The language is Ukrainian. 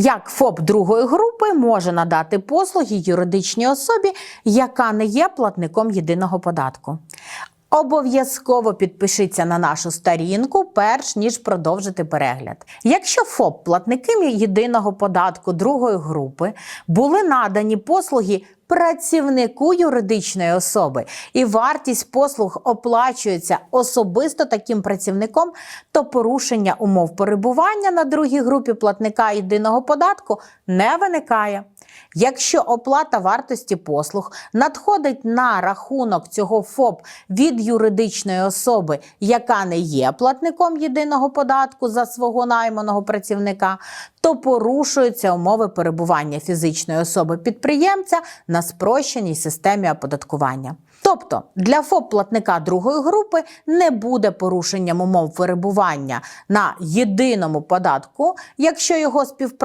Як ФОП другої групи може надати послуги юридичній особі, яка не є платником єдиного податку? Обов'язково підпишіться на нашу сторінку, перш ніж продовжити перегляд. Якщо ФОП платники єдиного податку другої групи були надані послуги працівнику юридичної особи, і вартість послуг оплачується особисто таким працівником, то порушення умов перебування на другій групі платника єдиного податку не виникає. Якщо оплата вартості послуг надходить на рахунок цього ФОП від юридичної особи, яка не є платником єдиного податку за свого найманого працівника, то порушуються умови перебування фізичної особи підприємця на спрощеній системі оподаткування. Тобто для ФОП платника другої групи не буде порушенням умов перебування на єдиному податку, якщо його співпраця